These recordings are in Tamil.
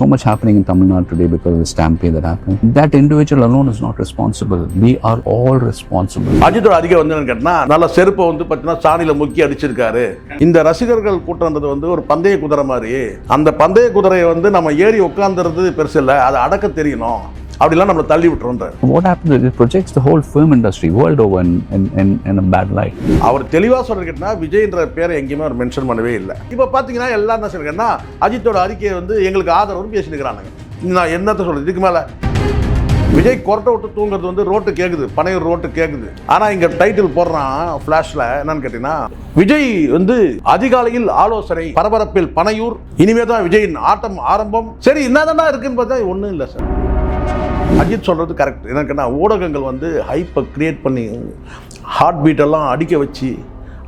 so much happening in Tamil Nadu today because of the stampede that happened. That individual alone is not responsible. We are all responsible. அஜித்தோட அதிக வந்து என்னன்னு கேட்டா நல்ல செருப்பை வந்து பார்த்தீங்கன்னா சாணியில் முக்கி அடிச்சிருக்காரு இந்த ரசிகர்கள் கூட்டம்ன்றது வந்து ஒரு பந்தய குதிரை மாதிரி அந்த பந்தய குதிரையை வந்து நம்ம ஏறி உட்காந்துறது பெருசு இல்லை அதை அடக்க தெரியணும் அப்படிலாம் நம்மளை தள்ளி projects the whole film industry world over in, in, in, in a bad light. அவர் தெளிவாக கேட்டா விஜய்ன்ற பேரை எங்கேயுமே அவர் மென்ஷன் பண்ணவே இல்லை. இப்போ பார்த்தீங்கன்னா எல்லாம் என்ன சொல்லிருக்கேன்னா அஜித்தோட அறிக்கையை வந்து எங்களுக்கு ஆதரவுன்னு பேசினுக்கிறானுங்க நான் என்னத்த சொல்றது? இதுக்கு மேலே. விஜய் கொரட்டை விட்டு தூங்குறது வந்து ரோட்டு கேட்குது பனையூர் ரோட்டு கேட்குது ஆனால் இங்கே டைட்டில் போடுறான் ஃப்ளாஷில் என்னன்னு கேட்டிங்கன்னா விஜய் வந்து அதிகாலையில் ஆலோசனை பரபரப்பில் பனையூர் இனிமே தான் விஜயின் ஆட்டம் ஆரம்பம். சரி என்னதானா இருக்குன்னு பார்த்தா ஒன்றும் இல்லை சார். அஜித் சொல்கிறது கரெக்ட் என்னன்னா ஊடகங்கள் வந்து ஹைப்பை க்ரியேட் பண்ணி ஹார்ட் பீட்டெல்லாம் அடிக்க வச்சு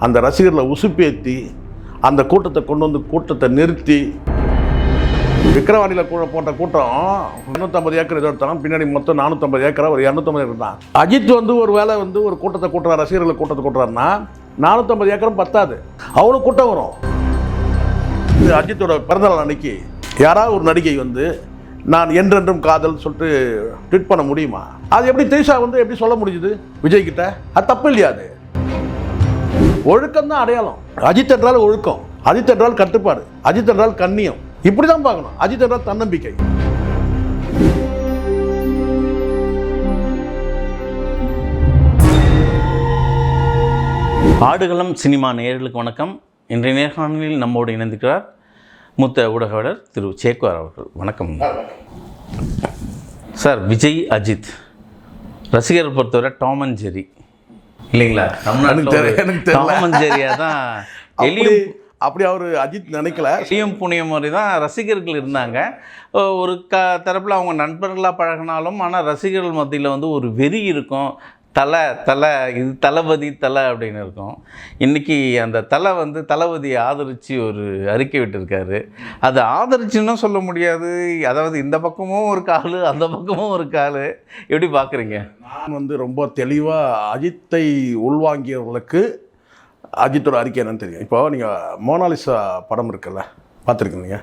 அந்த ரசிகர்களை உசுப்பேற்றி அந்த கூட்டத்தை கொண்டு வந்து கூட்டத்தை நிறுத்தி விக்கிரவாணியில் கூட போட்ட கூட்டம் முந்நூற்றம்பது ஏக்கர் எதோ எடுத்தாலும் பின்னாடி மொத்தம் நானூற்றம்பது ஏக்கரா ஒரு இரநூத்தம்பது ஏக்கர் தான். அஜித் வந்து ஒரு வேளை வந்து ஒரு கூட்டத்தை கூட்டுறா ரசிகர்களை கூட்டத்தை கூட்டுறாருன்னா நானூற்றம்பது ஏக்கரும் பத்தாது. அவ்வளோ கூட்டம் வரும். இது அஜித்தோட பிறந்தநாள் அன்னைக்கு. யாராவது ஒரு நடிகை வந்து நான் என்றென்றும் காதல் சொல்லிட்டு ட்விட் பண்ண முடியுமா? அது எப்படி திரிஷா வந்து எப்படி சொல்ல முடிஞ்சுது? விஜய் கிட்ட? அது தப்பு இல்லையா அது? ஒழுக்கம் தான் அடையாளம். அஜித் என்றால் ஒழுக்கம் அஜித் என்றால் கட்டுப்பாடு அஜித் என்றால் கண்ணியம். இப்படி தான் பார்க்கணும். அஜித் என்றால் தன்னம்பிக்கை. ஆடுகளம் சினிமா நேயர்களுக்கு வணக்கம். இன்றைய நேர்காணலில் நம்மோடு இணைந்திருக்கிறார் மூத்த ஊடகவியலர் திரு சேக்குவார் அவர்கள். வணக்கம். சார் விஜய் அஜித். ரசிகர் பொறுத்தவரை டாம் அண்ட் ஜெரி. இல்லைங்களா. டாம் அண்ட் ஜெரியா தான் அப்படி எலியும் அப்படி அவர் அஜித் நினைக்கல. எலியும் புனிய மாதிரி தான் ரசிகர்கள் இருந்தாங்க. ஒரு க தரப்பில் அவங்க நண்பர்களாக பழகினாலும் ஆனால் ரசிகர்கள் மத்தியில் வந்து ஒரு வெறி இருக்கும். தலை தலை இது தளபதி தலை அப்படின்னு இருக்கும். இன்றைக்கி அந்த தலை வந்து தளபதியை ஆதரித்து ஒரு அறிக்கை விட்டுருக்காரு. அது ஆதரிச்சுன்னு சொல்ல முடியாது. அதாவது இந்த பக்கமும் ஒரு காலு அந்த பக்கமும் ஒரு காலு. எப்படி பார்க்குறீங்க நான் வந்து ரொம்ப தெளிவாக அஜித்தை உள்வாங்கியவர்களுக்கு அஜித்தோட அறிக்கை என்னன்னு தெரியும். இப்போ நீங்கள் மோனாலிசா படம் இருக்குல்ல பார்த்துருக்கீங்க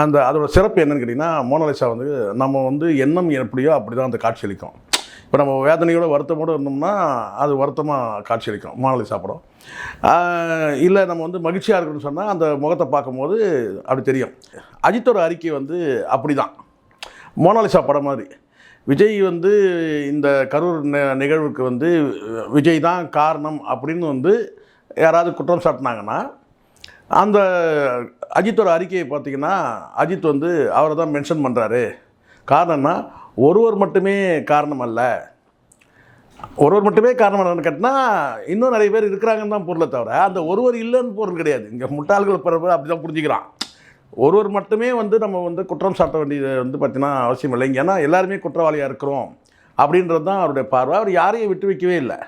அந்த அதோட சிறப்பு என்னன்னு கேட்டிங்கன்னா மோனாலிசா வந்து நம்ம வந்து எண்ணம் எப்படியோ அப்படி தான் அந்த காட்சியளிக்கும் இப்போ நம்ம வேதனையோட வருத்தமோடு இருந்தோம்னா அது வருத்தமாக காட்சியளிக்கும். மோனாலிசா சாப்பிடும். இல்லை நம்ம வந்து மகிழ்ச்சியாக இருக்கணும்னு சொன்னால் அந்த முகத்தை பார்க்கும்போது அப்படி தெரியும். அஜித்தோட அறிக்கை வந்து அப்படி தான் மோனாலிசா படம் மாதிரி. விஜய் வந்து இந்த கரூர் நிகழ்வுக்கு வந்து விஜய் தான் காரணம் அப்படின்னு வந்து யாராவது குற்றம் சாட்டினாங்கன்னா அந்த அஜித்தோட அறிக்கையை பார்த்தீங்கன்னா அஜித் வந்து அவரை தான் மென்ஷன் பண்ணுறாரு காரணம்னா ஒருவர் மட்டுமே காரணம் அல்ல ஒருவர் மட்டுமே காரணம் என்னன்னு கேட்டால் இன்னும் நிறைய பேர் இருக்கிறாங்கன்னு தான் பொருளை தவிர அந்த ஒருவர் இல்லைன்னு பொருள் கிடையாது. இங்கே முட்டாள்கள் பிறப்பு அப்படி தான் புரிஞ்சுக்கிறான். ஒருவர் மட்டுமே வந்து நம்ம வந்து குற்றம் சாட்ட வேண்டியது வந்து பார்த்தீங்கன்னா அவசியம் இல்லை. ஏன்னா எல்லாருமே குற்றவாளியாக இருக்கிறோம் அப்படின்றது தான் அவருடைய பார்வை. அவர் யாரையும் விட்டு வைக்கவே இல்லை.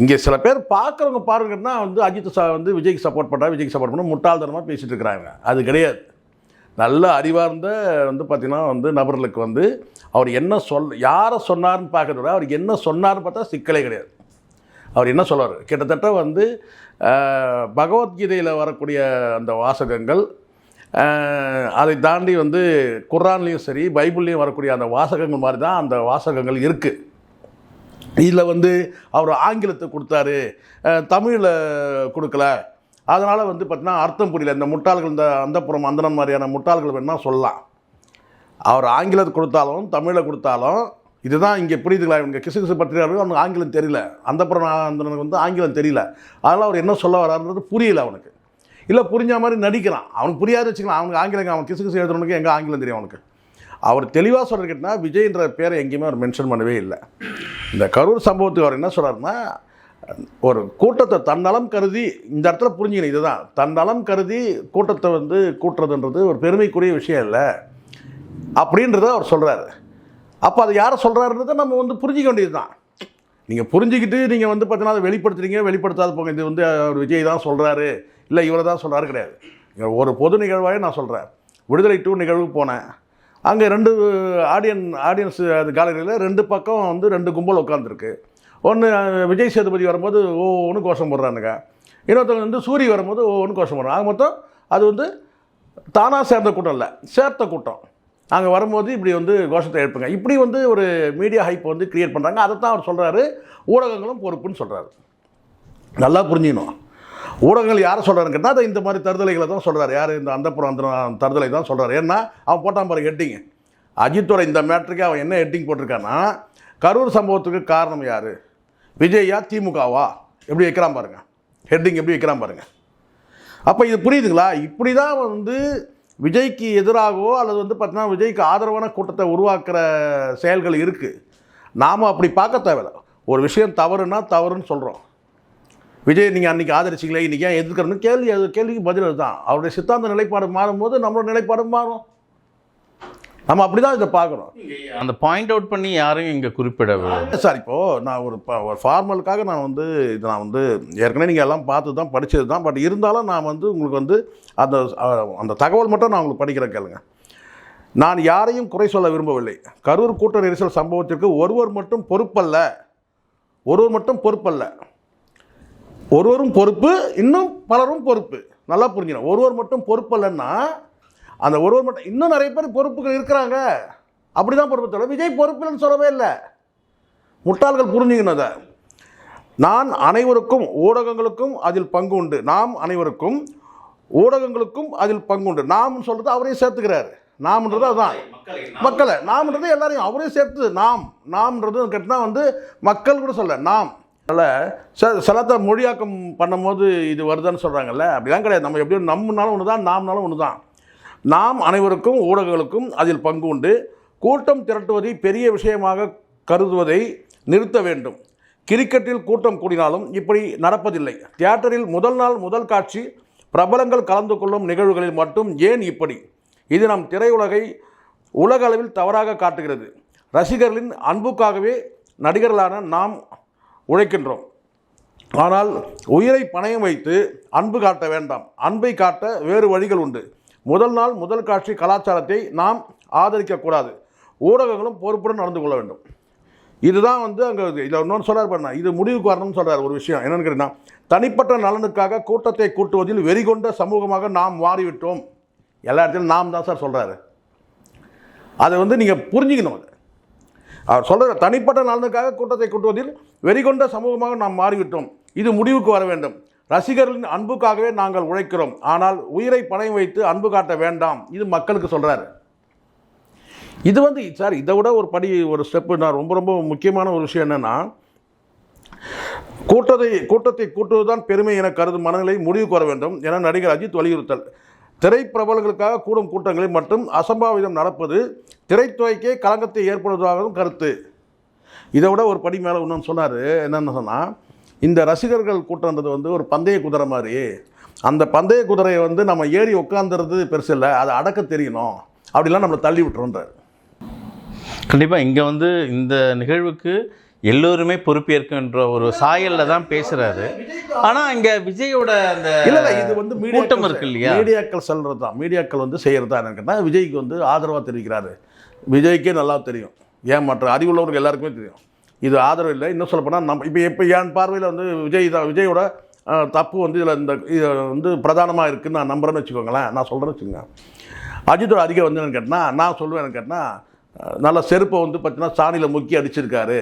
இங்கே சில பேர் பார்க்குறவங்க பாருங்கன்னா வந்து அஜித் சா வந்து விஜய்க்கு சப்போர்ட் பண்ணுறா விஜய்க்கு சப்போர்ட் பண்ண முட்டாள்தனமாக பேசிகிட்டு இருக்கிறாங்க. அது கிடையாது. நல்ல அறிவார்ந்த வந்து பார்த்திங்கன்னா வந்து நபர்களுக்கு வந்து அவர் என்ன சொல் யாரை சொன்னார்னு பார்க்கறத விட அவர் என்ன சொன்னார்னு பார்த்தா சிக்கலே கிடையாது. அவர் என்ன சொல்வார்? கிட்டத்தட்ட வந்து பகவத்கீதையில் வரக்கூடிய அந்த வாசகங்கள் அதை தாண்டி வந்து குர்ரான்லேயும் சரி பைபிள்லேயும் வரக்கூடிய அந்த வாசகங்கள் மாதிரி தான் அந்த வாசகங்கள் இருக்குது இதில் வந்து அவர் ஆங்கிலத்தை கொடுத்தாரு தமிழில் கொடுக்கல அதனால் வந்து பார்த்தீங்கன்னா அர்த்தம் புரியல இந்த முட்டாள்கள் இந்த அந்தப்புறம் அந்தனம் மாதிரியான முட்டாள்கள் வேணால் சொல்லலாம். அவர் ஆங்கிலத்தை கொடுத்தாலும் தமிழில் கொடுத்தாலும் இதுதான் இங்கே புரியுதுங்களா? இவங்க கிசு கிசு பத்திரிகையாளர்கள் அவனுக்கு ஆங்கிலம் தெரியல. அந்தப்புறம் அந்தனுக்கு வந்து ஆங்கிலம் தெரியல. அதனால் அவர் என்ன சொல்ல வராருன்றது புரியல அவனுக்கு. இல்லை புரிஞ்ச மாதிரி நடிக்கிறான் அவனுக்கு புரியாது வச்சுக்கலாம் அவனுக்கு ஆங்கிலம் அவன் கிசு கிசு எழுதுறவனுக்கு எங்கே ஆங்கிலம் தெரியும் அவனுக்கு? அவர் தெளிவாக சொல்கிறது விஜய்ன்ற பேரை எங்கேயுமே அவர் மென்ஷன் பண்ணவே இல்லை. இந்த கரூர் சம்பவத்துக்கு அவர் என்ன சொல்கிறாருன்னா ஒரு கூட்டத்தை தன்னலம் கருதி இந்த இடத்துல புரிஞ்சுக்கணும் இதுதான். தன்னலம் கருதி கூட்டத்தை வந்து கூட்டுறதுன்றது ஒரு பெருமைக்குரிய விஷயம் இல்லை. அப்படின்றத அவர் சொல்கிறாரு அப்போ அது யாரை சொல்கிறாருன்றதை நம்ம வந்து புரிஞ்சிக்க வேண்டியது தான் நீங்கள் புரிஞ்சுக்கிட்டு நீங்கள் வந்து பார்த்தீங்கன்னா அதை வெளிப்படுத்துறீங்க வெளிப்படுத்தாத போங்க. இது வந்து அவர் விஜய் தான் சொல்கிறாரு இல்லை இவரை தான் சொல்கிறாரு கிடையாது. ஒரு பொது நிகழ்வாகவே நான் சொல்கிறேன் விடுதலை டூ நிகழ்வுக்கு போனேன். அங்கே ரெண்டு ஆடியன் ஆடியன்ஸ் அது கேலரியில் ரெண்டு பக்கம் வந்து ரெண்டு கும்பல் உட்காந்துருக்கு ஒன்று விஜய் சேதுபதி வரும்போது ஓ ஒன்று கோஷம் போடுறானுங்க. இன்னொருத்தவங்க வந்து சூரிய வரும்போது ஓ ஒன்று கோஷம் போடுறாங்க ஆக மொத்தம் அது வந்து தானாக சேர்ந்த கூட்டம் இல்லை சேர்த்த கூட்டம். அங்கே வரும்போது இப்படி வந்து கோஷத்தை எழுப்புங்க. இப்படி வந்து ஒரு மீடியா ஹைப் வந்து கிரியேட் பண்ணுறாங்க அதை தான் அவர் சொல்கிறாரு ஊடகங்களும் பொறுப்புன்னு சொல்கிறாரு நல்லா புரிஞ்சுக்கணும். ஊடகங்கள் யாரை சொல்கிறாருன்னு கேட்டால் அதை இந்த மாதிரி தருதலைகளை தான் சொல்கிறார் யார்? இந்த அந்தப்புறம் அந்த தருதலை தான் சொல்கிறார் ஏன்னா அவன் போட்டான் பாருங்க ஹெட்டிங் அஜித்தோட இந்த மேட்ருக்கு அவன் என்ன ஹெட்டிங் போட்டிருக்கான்னா கரூர் சம்பவத்துக்கு காரணம் யார்? விஜயா திமுகவா? எப்படி வைக்கிறான் பாருங்கள் ஹெட்டிங் எப்படி வைக்கிறான் பாருங்கள் அப்போ இது புரியுதுங்களா? இப்படி தான் வந்து விஜய்க்கு எதிராகவோ அல்லது வந்து பார்த்தீங்கன்னா விஜய்க்கு ஆதரவான கூட்டத்தை உருவாக்குற செயல்கள் இருக்குது நாம் அப்படி பார்க்க தேவையில்ல. ஒரு விஷயம் தவறுனா தவறுன்னு சொல்கிறோம் விஜய் நீங்கள் அன்றைக்கி ஆதரிச்சிங்களே இன்றைக்கி ஏன் எதிர்க்கிறன்னு கேள்வி அது கேள்விக்கு பதில் அதுதான். அவருடைய சித்தாந்த நிலைப்பாடு மாறும்போது நம்மளோட நிலைப்பாடு மாறும். நம்ம அப்படி தான் இதை பார்க்குறோம் அந்த பாயிண்ட் அவுட் பண்ணி யாரையும் இங்கே குறிப்பிடவில்லை சார் இப்போது நான் ஒரு ஒரு ஃபார்மலுக்காக நான் வந்து இது நான் வந்து ஏற்கனவே நீங்கள் எல்லாம் பார்த்து தான் படித்தது தான் பட் இருந்தாலும் நான் வந்து உங்களுக்கு வந்து அந்த அந்த தகவல் மட்டும் நான் உங்களுக்கு படிக்கிறேன் கேளுங்க. நான் யாரையும் குறை சொல்ல விரும்பவில்லை. கரூர் கூட்ட நெரிசல் சம்பவத்திற்கு ஒருவர் மட்டும் பொறுப்பல்ல. ஒருவர் மட்டும் பொறுப்பல்ல. ஒருவரும் பொறுப்பு இன்னும் பலரும் பொறுப்பு. நல்லா புரிஞ்சுக்கணும். ஒருவர் மட்டும் பொறுப்பல்லன்னா அந்த ஒருவர் மட்டும் இன்னும் நிறைய பேர் பொறுப்புகள் இருக்கிறாங்க. அப்படி தான் பொறுப்பு தவிர விஜய் பொறுப்புன்னு சொல்லவே இல்லை. முட்டாள்கள் புரிஞ்சுக்கணும் அதை. நான் அனைவருக்கும் ஊடகங்களுக்கும் அதில் பங்கு உண்டு. நாம் அனைவருக்கும் ஊடகங்களுக்கும் அதில் பங்கு உண்டு. நாம் சொல்கிறது அவரையும் சேர்த்துக்கிறாரு. நாம்ன்றது அதுதான் மக்களை. நாம்ன்றது எல்லாரையும் அவரையும் சேர்த்து நாம். நாம்ன்றது கேட்டால் வந்து மக்கள் கூட சொல்ல. நாம். அதில் சில சிலத்தை மொழியாக்கம் பண்ணும்போது இது வருதுன்னு சொல்கிறாங்கல்ல அப்படிலாம் கிடையாது. நம்ம எப்படியும் நம்மனாலும் ஒன்று தான் நாம்னாலும் ஒன்று தான் நாம் அனைவருக்கும் ஊடகங்களுக்கும் அதில் பங்கு உண்டு. கூட்டம் திரட்டுவதை பெரிய விஷயமாக கருதுவதை நிறுத்த வேண்டும். கிரிக்கெட்டில் கூட்டம் கூடினாலும் இப்படி நடப்பதில்லை. தியேட்டரில் முதல் நாள் முதல் காட்சி பிரபலங்கள் கலந்து கொள்ளும் நிகழ்வுகளில் மட்டும் ஏன் இப்படி? இது நம் திரையுலகை உலக அளவில் தவறாக காட்டுகிறது. ரசிகர்களின் அன்புக்காகவே நடிகர்களான நாம் உழைக்கின்றோம். ஆனால் உயிரை பணயம் வைத்து அன்பு காட்ட வேண்டாம். அன்பை காட்ட வேறு வழிகள் உண்டு. முதல் நாள் முதல் காட்சி கலாச்சாரத்தை நாம் ஆதரிக்கக்கூடாது. ஊடகங்களும் பொறுப்புடன் நடந்து கொள்ள வேண்டும். இதுதான் வந்து அங்கே இதில் இன்னொன்று சொல்கிறார் பண்ண இது முடிவுக்கு வரணும்னு சொல்கிறார் ஒரு விஷயம். என்னென்னு கேட்டீங்கன்னா தனிப்பட்ட நலனுக்காக கூட்டத்தை கூட்டுவதில் வெறிகொண்ட சமூகமாக நாம் மாறிவிட்டோம். எல்லா இடத்துலையும் நாம் தான் சார் சொல்கிறாரு அதை வந்து நீங்கள் புரிஞ்சுக்கணும் அதை. அவர் சொல்கிற தனிப்பட்ட நலனுக்காக கூட்டத்தை கூட்டுவதில் வெறிகொண்ட சமூகமாக நாம் மாறிவிட்டோம். இது முடிவுக்கு வர வேண்டும். ரசிகர்களின் அன்புக்காகவே நாங்கள் உழைக்கிறோம். ஆனால் உயிரை பணம் வைத்து அன்பு காட்ட வேண்டாம். இது மக்களுக்கு சொல்கிறார் இது வந்து சார் இதை விட ஒரு படி ஒரு ஸ்டெப்பு நான் ரொம்ப ரொம்ப முக்கியமான ஒரு விஷயம் என்னென்னா கூட்டத்தை கூட்டத்தை கூட்டுவதுதான் பெருமை என கருதும் மனநிலை முடிவு கோர வேண்டும் என நடிகர் அஜித் வலியுறுத்தல். திரைப்பிரபலங்களுக்காக கூடும் கூட்டங்களில் மட்டும் அசம்பாவிதம் நடப்பது திரைத்துறைக்கே களங்கத்தை ஏற்படுவதாகவும் கருத்து. இதை விட ஒரு படி மேலே இன்னொன்று சொன்னார். என்னென்னு சொன்னால் இந்த ரசிகர்கள் கூட்டம்ன்றது வந்து ஒரு பந்தய குதிரை மாதிரி. அந்த பந்தய குதிரையை வந்து நம்ம ஏறி உட்காந்துறது பெருசு இல்லை அதை அடக்க தெரியணும். அப்படிலாம் நம்மளை தள்ளி விட்டுருன்றார் கண்டிப்பாக இங்கே வந்து இந்த நிகழ்வுக்கு எல்லோருமே பொறுப்பேற்கின்ற ஒரு சாயலில் தான் பேசுகிறாரு ஆனால் இங்கே விஜயோட அந்த இல்ல இது வந்து கூட்டம் இருக்கு இல்லையா? மீடியாக்கள் சொல்றது தான். மீடியாக்கள் வந்து செய்யறது தான் என்னன்னா விஜய்க்கு வந்து ஆதரவாக தெரிவிக்கிறாரு. விஜய்க்கே நல்லா தெரியும். ஏன் மற்ற அறிவுள்ளவருக்கு எல்லாருக்குமே தெரியும். இது ஆதரவு இல்லை. இன்னும் சொல்லப்போனால் நம்ம இப்போ இப்போ என் பார்வையில் வந்து விஜய் தான் விஜயோட தப்பு வந்து இதில் இந்த இது வந்து பிரதானமாக இருக்குன்னு நான் நம்புறேன்னு வச்சுக்கோங்களேன். நான் சொல்கிறேன்னு வச்சுக்கோங்க. அஜித்தோட அறிக்கை வந்து என்னன்னு கேட்டால் நான் சொல்லுவேன் கேட்டால் நல்ல செருப்பை வந்து பார்த்தீங்கன்னா சாணியில் முக்கி அடிச்சிருக்காரு.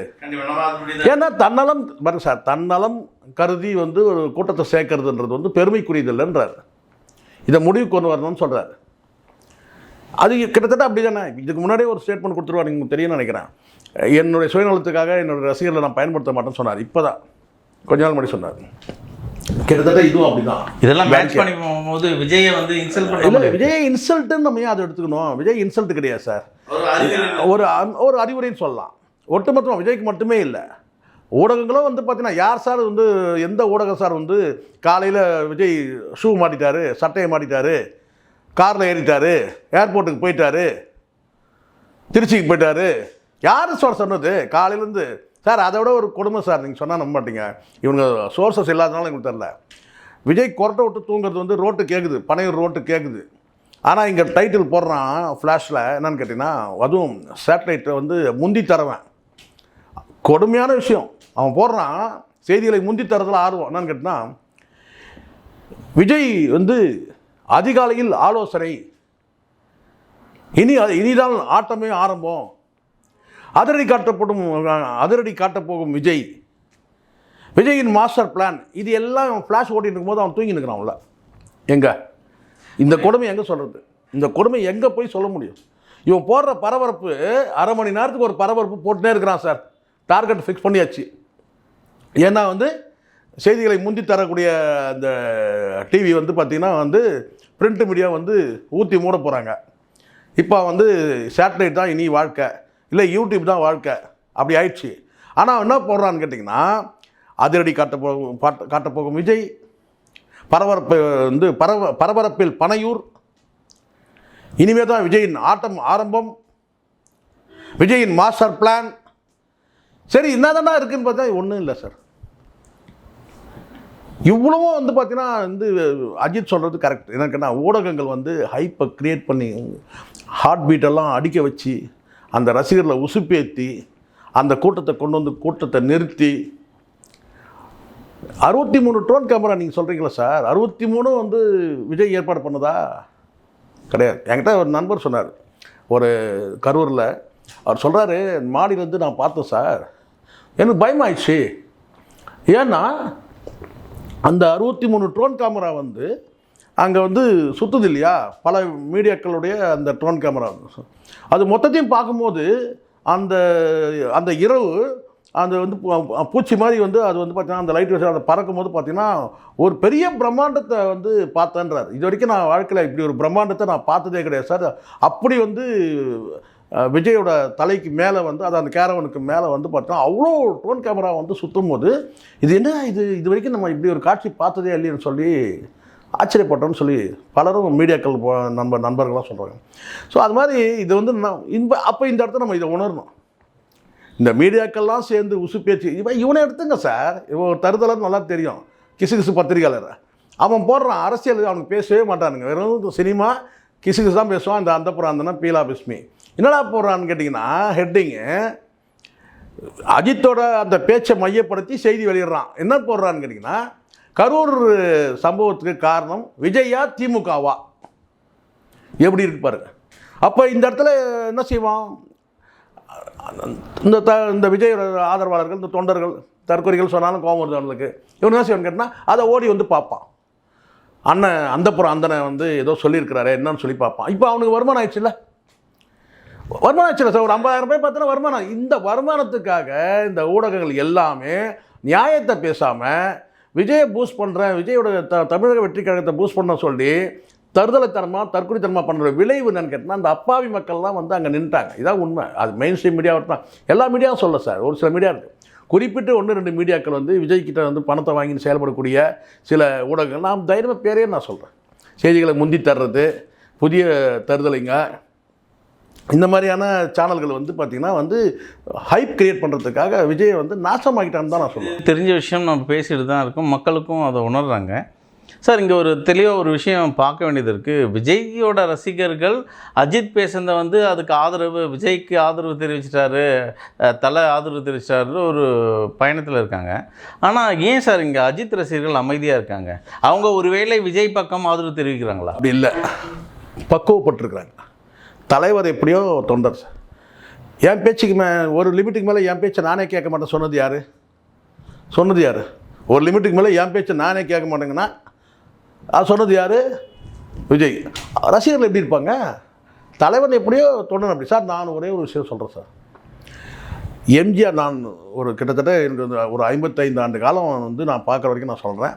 ஏன்னா தன்னலம் பாருங்க சார் தன்னலம் கருதி வந்து ஒரு கூட்டத்தை சேர்க்கறதுன்றது வந்து பெருமைக்குரியது இல்லைன்றார். இதை முடிவு கொண்டு வரணும்னு சொல்கிறார் அது கிட்டத்தட்ட அப்படி தானே இதுக்கு முன்னாடியே ஒரு ஸ்டேட்மெண்ட் கொடுத்துருவாரு உங்களுக்கு தெரியும்னு நினைக்கிறேன். என்னுடைய சுயநலத்துக்காக என்னுடைய ரசிகர்களை நான் பயன்படுத்த மாட்டேன்னு சொன்னார். இப்போ தான் கொஞ்ச நாள் முன்னாடி சொன்னார். கிட்டத்தட்ட இதுவும் அப்படிதான். இதெல்லாம் மேட்ச் பண்ணி போகும்போது விஜயை வந்து இன்சல்ட் பண்ண இல்லை முடியாது. விஜய் இன்சல்ட்டுன்னு நம்ம ஏன் அதை எடுத்துக்கணும்? விஜய் இன்சல்ட் கிடையாது சார் ஒரு ஒரு அறிவுரைன்னு சொல்லலாம். ஒட்டுமொத்தமாக விஜய்க்கு மட்டுமே இல்லை. ஊடகங்களும் வந்து பார்த்தீங்கன்னா யார் சார் வந்து எந்த ஊடகம் சார் வந்து காலையில் விஜய் ஷூ மாட்டிட்டாரு சட்டையை மாட்டிட்டாரு காரில் ஏறிட்டார் ஏர்போர்ட்டுக்கு போயிட்டார் திருச்சிக்கு போயிட்டாரு. யார் சார் சொன்னது? காலையிலேருந்து. சார் அதை விட ஒரு கொடுமை சார் நீங்கள் சொன்னால் நம்ப மாட்டீங்க. இவங்க சோர்சஸ் இல்லாதனால எங்களுக்கு தெரில விஜய் கொரட்டை விட்டு தூங்குறது வந்து ரோட்டு கேட்குது பனையூர் ரோட்டு கேட்குது ஆனால் இங்கே டைட்டில் போடுறான் ஃப்ளாஷில் என்னன்னு கேட்டிங்கன்னா அதுவும் சேட்டலைட்டை வந்து முந்தி தருவேன். கொடுமையான விஷயம். அவன் போடுறான் செய்திகளை முந்தி தரதில் ஆர்வம். என்னன்னு கேட்டினா விஜய் வந்து அதிகாலையில் ஆலோசனை. இனி இனிதான் ஆட்டமே ஆரம்பம். அதிரடி காட்டப்படும் அதிரடி காட்டப் போகும் விஜய். விஜயின் மாஸ்டர் பிளான் இது எல்லாம் ஃப்ளாஷ் ஓட்டிட்டு இருக்கும்போது அவன் தூங்கி நிற்கிறான்ல எங்கே? இந்த கொடுமை எங்கே சொல்கிறது இந்த கொடுமை எங்கே போய் சொல்ல முடியும்? இவன் போடுற பரபரப்பு அரை மணி நேரத்துக்கு ஒரு பரபரப்பு போட்டுனே இருக்கிறான் சார். டார்கெட் ஃபிக்ஸ் பண்ணியாச்சு. ஏன்னா வந்து செய்திகளை முந்தி தரக்கூடிய அந்த டிவி வந்து பார்த்திங்கன்னா வந்து பிரிண்ட் மீடியா வந்து ஊற்றி மூட போகிறாங்க இப்போ வந்து சேட்டலைட் தான் இனி வாழ்க்கை. இல்லை யூடியூப் தான் வாழ்க்கை. அப்படி ஆயிடுச்சு. ஆனால் என்ன போடுறான்னு கேட்டிங்கன்னா அதிரடி காட்ட போகும் பாட்ட போகும் விஜய் பரபரப்பு வந்து பரவ பரபரப்பில் பனையூர் இனிமே தான் விஜயின் ஆட்டம் ஆரம்பம். விஜயின் மாஸ்டர் பிளான் சரி என்ன தானே இருக்குன்னு பார்த்தா ஒன்றும் இல்லை சார். இவ்வளவும் வந்து பார்த்தீங்கன்னா வந்து அஜித் சொல்கிறது கரெக்ட் என்னன்னா ஊடகங்கள் வந்து ஹைப்பை க்ரியேட் பண்ணி ஹார்ட் பீட்டெல்லாம் அடிக்க வச்சு அந்த ரசிகர்களை உசுப்பேற்றி அந்த கூட்டத்தை கொண்டு வந்து கூட்டத்தை நிறுத்தி. அறுபத்தி மூணு ட்ரோன் கேமரா நீங்கள் சொல்கிறீங்களா சார் அறுபத்தி மூணு வந்து விஜய் ஏற்பாடு பண்ணதா? கிடையாது. என்கிட்ட ஒரு நண்பர் சொன்னார். ஒரு கரூரில் அவர் சொல்கிறாரு மாடியிலேருந்து நான் பார்த்தேன் சார் எனக்கு பயமாயிடுச்சு. ஏன்னா அந்த அறுபத்தி மூணு ட்ரோன் கேமரா வந்து அங்கே வந்து சுற்றுது இல்லையா? பல மீடியாக்களுடைய அந்த ட்ரோன் கேமரா அது மொத்தத்தையும் பார்க்கும்போது அந்த அந்த இரவு அந்த வந்து பூ- பூச்சி மாதிரி வந்து அது வந்து பார்த்தீங்கன்னா அந்த லைட் வச்சு அதை பறக்கும் போது பார்த்தீங்கன்னா ஒரு பெரிய பிரம்மாண்டத்தை வந்து பார்த்தேன்றார். இது வரைக்கும் நான் வாழ்க்கையில் இப்படி ஒரு பிரம்மாண்டத்தை நான் பார்த்ததே கிடையாது சார். அப்படி வந்து விஜயோட தலைக்கு மேலே வந்து அது அந்த கேரவனுக்கு மேலே வந்து பார்த்தோன்னா அவ்வளோ ட்ரோன் கேமரா வந்து சுற்றும் போது இது என்ன இது இது வரைக்கும் நம்ம இப்படி ஒரு காட்சி பார்த்ததே இல்லைன்னு சொல்லி ஆச்சரியப்பட்டோம்னு சொல்லி பலரும் மீடியாக்கள் போ- நண்பர் நண்பர்களாக சொல்கிறாங்க ஸோ அது மாதிரி இது வந்து நான் இந்த அப்போ இந்த இடத்துல நம்ம இதை உணரணும். இந்த மீடியாக்கள்லாம் சேர்ந்து உசு பேச்சு இவன் இவனை எடுத்துங்க சார். இவன் ஒரு தருதலன்னு நல்லா தெரியும். கிசு கிசு பத்திரிகையாளர். அவன் போடுறான் அரசியல் அவனுக்கு பேசவே மாட்டானுங்க. வெறும் சினிமா கிசு கிசு தான் பேசுவான். இந்த அந்த புறாந்தனா பீலா பிஸ்மி என்னடா போடுறான்னு கேட்டிங்கன்னா ஹெட்டிங்கு அஜித்தோட அந்த பேச்சை மையப்படுத்தி செய்தி வெளியிடுறான். என்ன போடுறான்னு கேட்டிங்கன்னா கரூர் சம்பவத்துக்கு காரணம் விஜயா திமுகவா? எப்படி இருக்கு பாருங்க. அப்போ இந்த இடத்துல என்ன செய்வான்? இந்த த இந்த விஜய் ஆதரவாளர்கள் இந்த தொண்டர்கள் தற்கொலைகள் சொன்னாலும் கோபம் வருது அவனுக்கு. இவன் என்ன செய்வான்னு கேட்டால் அதை ஓடி வந்து பார்ப்பான். அண்ணன் அந்தப்புறம் அந்தனை வந்து ஏதோ சொல்லியிருக்கிறாரு என்னன்னு சொல்லி பார்ப்பான். இப்போ அவனுக்கு வருமானம் ஆயிடுச்சுல்ல? வருமானம் சார் ஒரு ஐம்பதாயிரம் ரூபாய் பார்த்தோன்னா வருமானம். இந்த வருமானத்துக்காக இந்த ஊடகங்கள் எல்லாமே நியாயத்தை பேசாமல் விஜயை பூஸ்ட் பண்ணுறேன் விஜயோட த தமிழக வெற்றி கழகத்தை பூஸ்ட் பண்ண சொல்லி தருதலைத்தனமாக தற்கொலைத்தனமாக பண்ணுற விளைவு என்னன்னு கேட்டால் அந்த அப்பாவி மக்கள்லாம் வந்து அங்கே நின்றுட்டாங்க இதான் உண்மை. அது மெயின் ஸ்ட்ரீம் மீடியா தான் எல்லா மீடியாவும் சொல்ல சார். ஒரு சில மீடியா இருக்குது குறிப்பிட்டு ஒன்று ரெண்டு மீடியாக்கள் வந்து விஜய்கிட்ட வந்து பணத்தை வாங்கி செயல்படக்கூடிய சில ஊடகங்கள். நான் தைரியமாக பேரே நான் சொல்கிறேன் செய்திகளை முந்தி தர்றது புதிய தருதலைங்க இந்த மாதிரியான சேனல்கள் வந்து பார்த்திங்கன்னா வந்து ஹைப் கிரியேட் பண்ணுறதுக்காக விஜயை வந்து நாசமாக்கிட்டான்னு தான் நான் சொல்லுவேன் தெரிஞ்ச விஷயம் நம்ம பேசிட்டு தான் இருக்கோம். மக்களுக்கும் அதை உணர்றாங்க. சார் இங்கே ஒரு தெளிவாக ஒரு விஷயம் பார்க்க வேண்டியது இருக்குது விஜய்யோட ரசிகர்கள் அஜித் பேசுனதை வந்து அதுக்கு ஆதரவு விஜய்க்கு ஆதரவு தெரிவிச்சிட்டாரு தலை ஆதரவு தெரிவிச்சிட்டாரு ஒரு பயணத்தில் இருக்காங்க. ஆனால் ஏன் சார் இங்கே அஜித் ரசிகர்கள் அமைதியாக இருக்காங்க? அவங்க ஒருவேளை விஜய் பக்கம் ஆதரவு தெரிவிக்கிறாங்களா? அப்படி இல்லை. பக்குவப்பட்டிருக்கிறாங்க. தலைவர் எப்படியோ தொண்டர் சார். என் பேச்சுக்கு மே ஒரு லிமிட்டுக்கு மேலே என் பேச்சை நானே கேட்க மாட்டேன். சொன்னது யார்? சொன்னது யார்? ஒரு லிமிட்டுக்கு மேலே என் பேச்சை நானே கேட்க மாட்டேங்கன்னா அது சொன்னது யார்? விஜய். ரசிகர்கள் எப்படி இருப்பாங்க? தலைவன் எப்படியோ தொண்டன் அப்படி. சார் நான் ஒரே ஒரு விஷயம் சொல்கிறேன் சார். எம்ஜிஆர் நான் ஒரு கிட்டத்தட்ட எனக்கு ஒரு ஐம்பத்தைந்து ஆண்டு காலம் வந்து நான் பார்க்குற வரைக்கும் நான் சொல்கிறேன்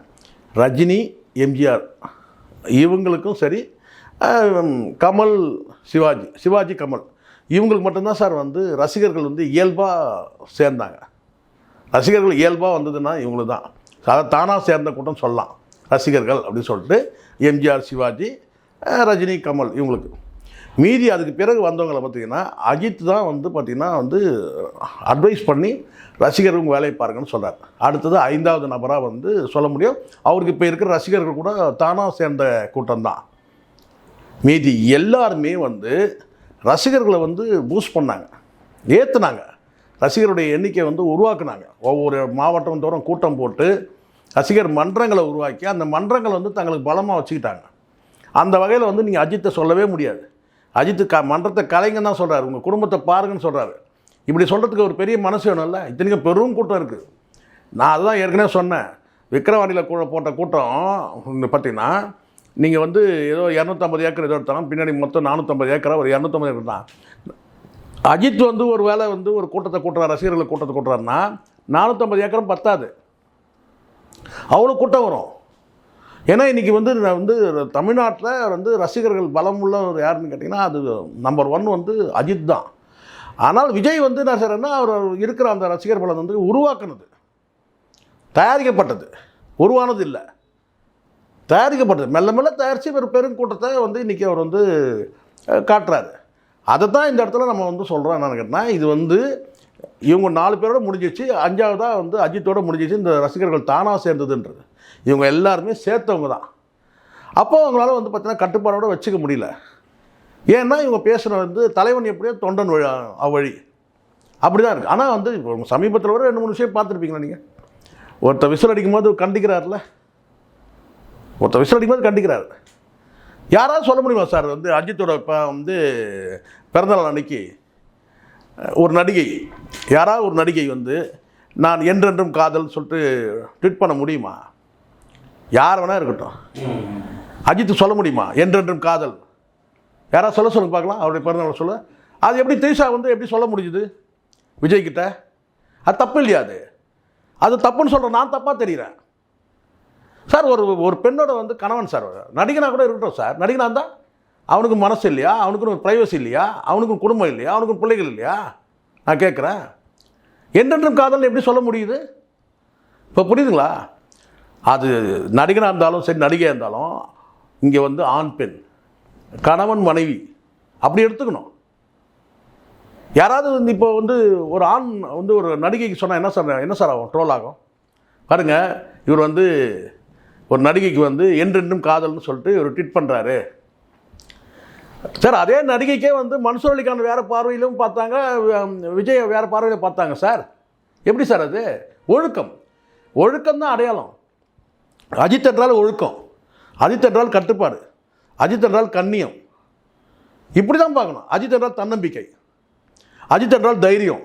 ரஜினி எம்ஜிஆர் இவங்களுக்கும் சரி கமல் சிவாஜி சிவாஜி கமல். இவங்களுக்கு மட்டும்தான் சார் வந்து ரசிகர்கள் வந்து இயல்பாக சேர்ந்தாங்க. ரசிகர்கள் இயல்பாக வந்ததுன்னா இவங்களுக்கு தான் அதை தானாக சேர்ந்த கூட்டம் சொல்லலாம். ரசிகர்கள் அப்படின்னு சொல்லிட்டு எம்ஜிஆர் சிவாஜி ரஜினி கமல் இவங்களுக்கு. மீதி அதுக்கு பிறகு வந்தவங்களை பார்த்தீங்கன்னா அஜித் தான் வந்து பார்த்திங்கன்னா வந்து அட்வைஸ் பண்ணி ரசிகர்கள் வேலையை பாருங்கன்னு சொல்கிறார் அடுத்தது ஐந்தாவது நபராக வந்து சொல்ல முடியும். அவருக்கு இப்போ இருக்கிற ரசிகர்கள் கூட தானாக சேர்ந்த கூட்டம் தான். மீதி எல்லாருமே வந்து ரசிகர்களை வந்து பூஸ்ட் பண்ணாங்க. ஏற்றுனாங்க ரசிகருடைய எண்ணிக்கை வந்து உருவாக்குனாங்க. ஒவ்வொரு மாவட்டம் தோறும் கூட்டம் போட்டு ரசிகர் மன்றங்களை உருவாக்கி அந்த மன்றங்களை வந்து தங்களுக்கு பலமாக வச்சுக்கிட்டாங்க. அந்த வகையில் வந்து நீங்கள் அஜித்தை சொல்லவே முடியாது. அஜித்து க மன்றத்தை கலைங்கன்னு தான் சொல்கிறாரு உங்கள் குடும்பத்தை பாருங்கன்னு சொல்கிறாரு இப்படி சொல்கிறதுக்கு ஒரு பெரிய மனசு வேணும்ல? இத்தனைக்கும் பெரும் கூட்டம் இருக்குது நான் அதுதான் ஏற்கனவே சொன்னேன். விக்ரவாணியில் கூட போட்ட கூட்டம் பார்த்திங்கன்னா பார்த்தீங்கன்னா நீங்கள் வந்து ஏதோ இரநூத்தம்பது ஏக்கர் ஏதோ எடுத்தாலும் பின்னாடி மொத்தம் நானூற்றம்பது ஏக்கரா ஒரு இரநூத்தம்பது ஏக்கர் தான். அஜித் வந்து ஒரு வேளை வந்து ஒரு கூட்டத்தை கூட்டுறாரு ரசிகர்களை கூட்டத்தை கூட்டுறாருன்னா நானூற்றம்பது ஏக்கரும் பத்தாது. அவ்வளோ கூட்டம் வரும். ஏன்னா இன்றைக்கி வந்து நான் வந்து தமிழ்நாட்டில் வந்து ரசிகர்கள் பலம் உள்ளவர் யாருன்னு கேட்டிங்கன்னா அது நம்பர் ஒன் வந்து அஜித் தான். ஆனால் விஜய் வந்து என்ன செய்கிறேன்னா அவர் இருக்கிற அந்த ரசிகர் பலம் வந்து உருவாக்குனது. தயாரிக்கப்பட்டது. உருவானது இல்லை. தயாரிக்கப்பட்டது மெல்ல மெல்ல தயாரித்து ஒரு பெருங்கூட்டத்தை வந்து இன்றைக்கி அவர் வந்து காட்டுறாரு. அதை தான் இந்த இடத்துல நம்ம வந்து சொல்கிறோம் என்னன்னு கேட்டால் இது வந்து இவங்க நாலு பேரோட முடிஞ்சிச்சு. அஞ்சாவதாக வந்து அஜித்தோட முடிஞ்சிச்சு. இந்த ரசிகர்கள் தானாக சேர்ந்ததுன்றது. இவங்க எல்லாருமே சேர்த்தவங்க தான். அப்போ அவங்களால வந்து பார்த்தீங்கன்னா கட்டுப்பாடோடு வச்சுக்க முடியல. ஏன்னா இவங்க பேசுகிற வந்து தலைவன் எப்படியோ தொண்டன் வழி அவ்வழி அப்படி தான் இருக்குது ஆனால் வந்து இப்போ சமீபத்தில் வர ரெண்டு மூணு விஷயம் பார்த்துருப்பீங்களா நீங்கள் ஒருத்தர் விசில் அடிக்கும் போது கண்டிக்கிறார்ல ஒருத்தர் விசில் அடிக்கும் போது கண்டிக்கிறார். யாராவது சொல்ல முடியுமா சார்? வந்து அஜித்தோட இப்போ வந்து பிறந்தநாள் அன்னைக்கு ஒரு நடிகை யாராவது ஒரு நடிகை வந்து நான் என்றென்றும் காதல் சொல்லிட்டு ட்வீட் பண்ண முடியுமா? யார் வேணா இருக்கட்டும். அஜித் சொல்ல முடியுமா? என்றென்றும் காதல். யாராவது சொல்ல சொல்லுங்க பார்க்கலாம். அவருடைய பிறந்தநாள் சொல்ல. அது எப்படி திரிஷா வந்து எப்படி சொல்ல முடியுது விஜய்கிட்ட? அது தப்பு இல்லையா அது? அது தப்புன்னு சொல்கிறேன் நான் தப்பாக தெரிகிறேன் சார் ஒரு ஒரு பெண்ணோட வந்து கணவன் சார் நடிகனாக கூட இருக்கட்டும் சார். நடிகனாக இருந்தால் அவனுக்கு மனசு இல்லையா? அவனுக்கு ஒரு ப்ரைவசி இல்லையா? அவனுக்கு குடும்பம் இல்லையா? அவனுக்கு பிள்ளைகள் இல்லையா? நான் கேட்குறேன். என்றென்றும் காதல் எப்படி சொல்ல முடியுது? இப்போ புரியுதுங்களா? அது நடிகனாக இருந்தாலும் சரி நடிகையாக இருந்தாலும் இங்கே வந்து ஆண் பெண் கணவன் மனைவி அப்படி எடுத்துக்கணும். யாராவது வந்து இப்போ வந்து ஒரு ஆண் வந்து ஒரு நடிகைக்கு சொன்னால் என்ன சார் என்ன சார் ஆகும்? ட்ரோல் ஆகும்? பாருங்கள் இவர் வந்து ஒரு நடிகைக்கு வந்து என்றென்றும் காதல்னு சொல்லிட்டு ஒரு ட்வீட் பண்ணுறாரு சார் அதே நடிகைக்கே வந்து மன்சூர் அலிகான் வேறு பார்வையிலும் பார்த்தாங்க விஜய் வேறு பார்வையில் பார்த்தாங்க சார். எப்படி சார் அது? ஒழுக்கம். ஒழுக்கம் தான் அடையாளம். அஜித் என்றால் ஒழுக்கம். அஜித் என்றால் கட்டுப்பாடு. அஜித் என்றால் கண்ணியம். இப்படி தான் பார்க்கணும். அஜித் என்றால் தன்னம்பிக்கை. அஜித் என்றால் தைரியம்.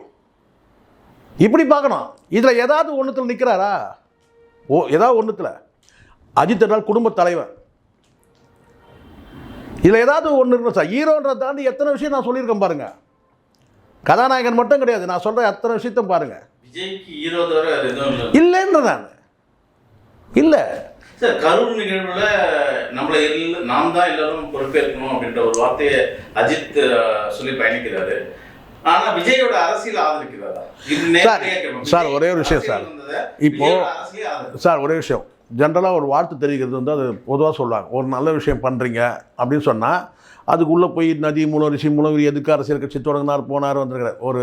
இப்படி பார்க்கணும். இதில் ஏதாவது ஒன்றுத்தில் நிற்கிறாரா ஓ ஏதாவது ஒன்றுத்தில் அஜித் என்றால் குடும்பத் தலைவர். இதில் ஏதாவது ஒன்று இருக்கணும் சார். ஹீரோன்றதை தாண்டி எத்தனை விஷயம் நான் சொல்லியிருக்கேன் பாருங்க. கதாநாயகன் மட்டும் கிடையாது. நான் சொல்கிற எத்தனை விஷயத்தையும் பாருங்க. இல்லைன்ற நான். இல்லை. சார் கரூர் நிகழ்வுல நம்மள எல்ல நாம் தான் எல்லாரும் பொறுப்பேற்கணும் அப்படின்ற ஒரு வார்த்தையை அஜித் அஹ், சொல்லி பயணிக்கிறாரு. ஆனா விஜயோட அரசியல் ஆதரிக்கிறாரா? இது நேரடியா கேட்பேன். சார், ஒரே ஒரு விஷயம் சார். இப்போ-? சார் ஒரே விஷயம். ஜென்ரலாக ஒரு வாழ்த்து தெரிவிக்கிறது வந்து அது பொதுவாக சொல்லுவாங்க. ஒரு நல்ல விஷயம் பண்ணுறீங்க அப்படின்னு சொன்னால் அதுக்குள்ளே போய் நதி மூலம் ரிஷி மூலம் இவர் எதுக்கு அரசியல் கட்சி தொடங்கினார் போனார் வந்திருக்கிற ஒரு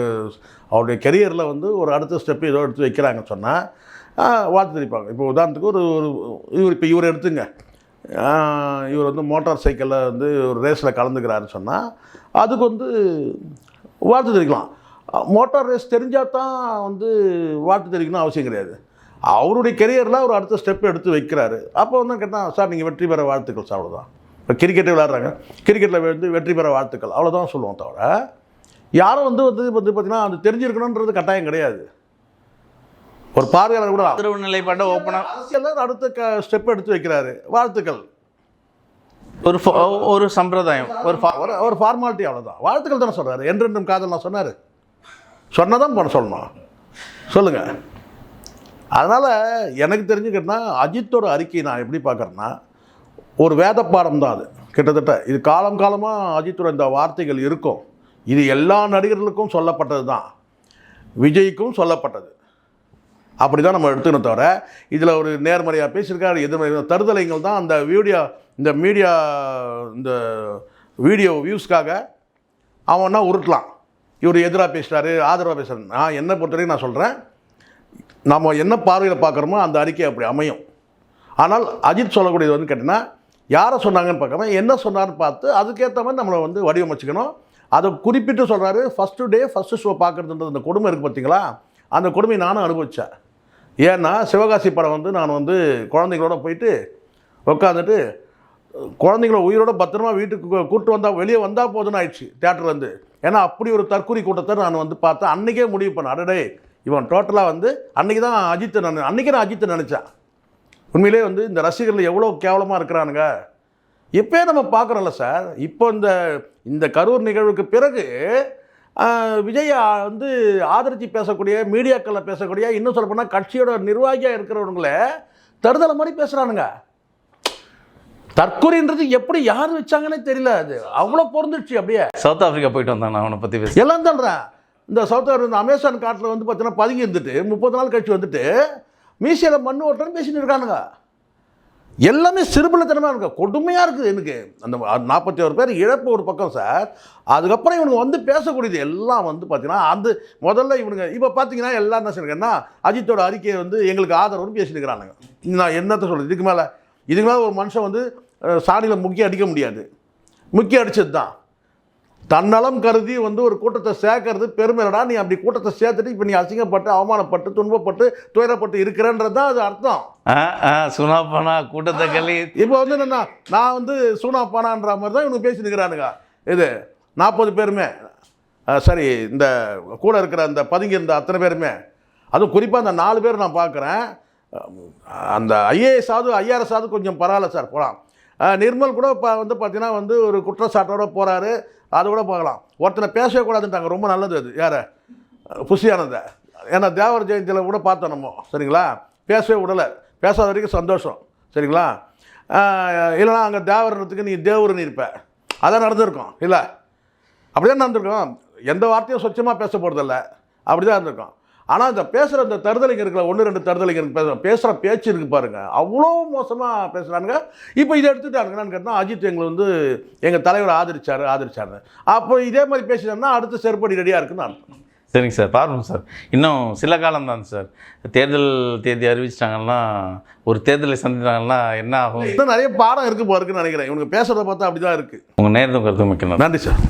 அவருடைய கெரியரில் வந்து ஒரு அடுத்த ஸ்டெப் ஏதோ எடுத்து வைக்கிறாங்கன்னு சொன்னால் வாழ்த்து தெரிவிப்பாங்க. இப்போ உதாரணத்துக்கு ஒரு ஒரு இவர் இப்போ இவர் எடுத்துங்க. இவர் வந்து மோட்டார் சைக்கிளில் வந்து ஒரு ரேஸில் கலந்துக்கிறாருன்னு சொன்னால் அதுக்கு வந்து வாழ்த்து தெரிவிக்கலாம். மோட்டார் ரேஸ் தெரிஞ்சால் தான் வந்து வாழ்த்து தெரிவிக்கணும் அவசியம் கிடையாது. அவருடைய கெரியரில் ஒரு அடுத்த ஸ்டெப் எடுத்து வைக்கிறாரு. அப்போ வந்து கேட்டால் சார் நீங்கள் வெற்றி பெற வாழ்த்துக்கள் சார் அவ்வளோதான் இப்போ கிரிக்கெட்டே விளையாடுறாங்க. கிரிக்கெட்டில் வந்து வெற்றி பெற வாழ்த்துக்கள் அவ்வளோதான் சொல்லுவோம் தவிர யாரும் வந்து வந்து வந்து பார்த்தீங்கன்னா அது தெரிஞ்சிருக்கணுன்றது கட்டாயம் கிடையாது. ஒரு பார்வையாளர் கூட ஆதரவு நிலைப்பாட்டை ஓப்பனா அரசியலில் அடுத்த ஸ்டெப் எடுத்து வைக்கிறாரு. வாழ்த்துக்கள். ஒரு ஒரு சம்பிரதாயம் ஒரு ஒரு ஃபார்மாலிட்டி அவ்வளோதான் வாழ்த்துக்கள் தானே சொல்கிறாரு என்றென்றும் காதல் நான் சொன்னார். சொன்னதான் பண்ண சொல்லணும். சொல்லுங்கள் அதனால் எனக்கு தெரிஞ்சுக்கிட்டேன்னா அஜித்தோட அறிக்கையை நான் எப்படி பார்க்குறேன்னா ஒரு வேத பாடம் தான் அது. கிட்டத்தட்ட இது காலம் காலமாக அஜித்தோட இந்த வார்த்தைகள் இருக்கும். இது எல்லா நடிகர்களுக்கும் சொல்லப்பட்டது தான். விஜய்க்கும் சொல்லப்பட்டது. அப்படி தான் நம்ம எடுத்துக்கணும் தவிர இதில் ஒரு நேர்மறையாக பேசியிருக்காரு எதிர்மறை தருதலைங்கள் தான் அந்த வீடியோ இந்த மீடியா இந்த வீடியோ வியூஸ்க்காக அவன்னா உருட்டலாம். இவர் எதிராக பேசுகிறாரு ஆதரவாக பேசுகிறாரு நான் என்னை பொறுத்தவரைக்கும் நான் சொல்கிறேன் நம்ம என்ன பார்வையில் பார்க்குறோமோ அந்த அறிக்கை அப்படி அமையும். ஆனால் அஜித் சொல்லக்கூடியது வந்து கேட்டிங்கன்னா யாரை சொன்னாங்கன்னு பார்க்காம என்ன சொன்னார்னு பார்த்து அதுக்கேற்ற மாதிரி நம்மளை வந்து வடிவமைச்சுக்கணும். அதை குறிப்பிட்டு சொல்கிறாரு ஃபஸ்ட்டு டே ஃபஸ்ட்டு ஷோ பார்க்குறதுன்றது அந்த கொடுமை இருக்குது பார்த்தீங்களா? அந்த கொடுமை நானும் அனுபவித்தேன் ஏன்னா சிவகாசி படம் வந்து நான் வந்து குழந்தைங்களோட போயிட்டு உட்காந்துட்டு குழந்தைங்கள உயிரோட பத்திரமா வீட்டுக்கு கூட்டு வந்தால் வெளியே வந்தால் போதுன்னு ஆயிடுச்சு தேட்டர்லேருந்து ஏன்னா அப்படி ஒரு தற்கொலை கூட்டத்தை நான் வந்து பார்த்தேன். அன்னைக்கே முடிவு பண்ணேன். அடடே இவன் டோட்டலாக வந்து அன்னைக்கு தான் அஜித்தை நான் அன்னைக்கு நான் அஜித்தை நினச்சேன். உண்மையிலே வந்து இந்த ரசிகர்கள் எவ்வளோ கேவலமாக இருக்கிறானுங்க. இப்போயே நம்ம பார்க்குறோம்ல சார் இப்போ இந்த இந்த கரூர் நிகழ்வுக்கு பிறகு விஜய் வந்து ஆதரித்து பேசக்கூடிய மீடியாக்களில் பேசக்கூடிய இன்னும் சொல்ல போனால் கட்சியோட நிர்வாகியாக இருக்கிறவங்கள தருதலை மாதிரி பேசுகிறானுங்க தற்கொலைன்றது எப்படி யார் வச்சாங்கன்னே தெரியல. அது அவ்வளோ பொருந்துச்சு அப்படியே. சவுத் ஆப்பிரிக்கா போயிட்டு வந்தான் நான் அவனை பற்றி பேச எல்லாம் சொல்கிறேன் இந்த சவுத் ஆஃப்ரிக்கா இந்த அமேசான் காட்டில் வந்து பார்த்தீங்கன்னா பதுங்கி இருந்துட்டு முப்பது நாள் கழிச்சு வந்துட்டு மீசியில் மண் ஓட்டன்னு பேசிட்டு இருக்கானுங்க. எல்லாமே சிறுபிள்ளைத்தனமாக இருக்கு. கொடுமையாக இருக்குது எனக்கு. அந்த நாற்பத்தி ஒரு பேர் இழப்பு ஒரு பக்கம் சார். அதுக்கப்புறம் இவனுங்க வந்து பேசக்கூடியது எல்லாம் வந்து பார்த்தீங்கன்னா அந்த முதல்ல இவனுங்க இப்போ பார்த்தீங்கன்னா எல்லாம் என்ன சொல்லுங்கன்னா அஜித்தோட அறிக்கையை வந்து எங்களுக்கு ஆதரவுன்னு பேசிட்டுக்கிறானுங்க நான் என்னத்த சொல்கிறது இதுக்கு மேலே இதுக்கு மேலே ஒரு மனுஷன் வந்து சாணியில் முக்கிய அடிக்க முடியாது. முக்கிய அடித்தது தான் தன்னலம் கருதி வந்து ஒரு கூட்டத்தை சேர்க்கறது பெருமைடா நீ அப்படி கூட்டத்தை சேர்த்துட்டு இப்போ நீ அசிங்கப்பட்டு அவமானப்பட்டு துன்பப்பட்டு துயரப்பட்டு இருக்கிறன்றது தான் அது அர்த்தம். சுனாப்பானா கூட்டத்தை கழி இப்போ வந்து என்னன்னா நான் வந்து சூனா பானான்ற மாதிரி தான் இவனுக்கு பேசினுக்கிறானுங்க. இது நாற்பது பேருமே. சரி இந்த கூட இருக்கிற அந்த பதுங்கி இருந்த அத்தனை பேருமே. அதுவும் குறிப்பாக அந்த நாலு பேர் நான் பார்க்குறேன் அந்த ஐஏஎஸ் ஆகுது ஐஆர்எஸ் ஆகுது கொஞ்சம் பரவாயில்ல சார் போகலாம் நிர்மல் கூட இப்போ வந்து பார்த்தீங்கன்னா வந்து ஒரு குற்றச்சாட்டோட போகிறாரு அது கூட போகலாம். ஒருத்தனை பேசவே கூடாதுன்ட்டாங்க ரொம்ப நல்லது அது. யார்? புஷியானதை. ஏன்னா தேவர் ஜெயந்தியில் கூட பார்த்தோம் நம்ம. சரிங்களா? பேசவே விடலை. பேசாத வரைக்கும் சந்தோஷம். சரிங்களா? இல்லைனா அங்கே தேவரத்துக்கு நீ தேவரன் இருப்ப. அதான் நடந்திருக்கும். இல்லை? அப்படியே நடந்திருக்கும். எந்த வார்த்தையும் சொச்சமாக பேச போகிறதில்ல அப்படி தான் இருந்திருக்கும். ஆனால் இந்த பேசுகிற இந்த தருதலைங்க ஒன்று ரெண்டு தருதலைங்க பேச பேசுகிற பேச்சு இருக்கு பாருங்க. அவ்வளோ மோசமாக பேசுகிறானுங்க இப்போ இதை எடுத்துட்டானுங்கன்னு கேட்டால் அஜித் எங்களை வந்து எங்கள் தலைவர் ஆதரிச்சாரு ஆதரிச்சாரு. அப்போ இதே மாதிரி பேசினோம்னா அடுத்த செருப்படி ரெடியாக இருக்குன்னு அர்த்தம். சரிங்க சார் பார்ப்போம் சார். இன்னும் சில காலம் தான் சார். தேர்தல் தேதி அறிவிச்சிட்டாங்கன்னா ஒரு தேர்தலை சந்தித்தாங்கன்னா என்ன ஆகும்? நிறைய பாடம் இருக்கு போல இருக்குன்னு நினைக்கிறேன். இவனுக்கு பேசுகிறத பார்த்தா அப்படி தான் இருக்குது உங்கள் நேரத்தும் கருத்து மிக்க. நன்றி சார்.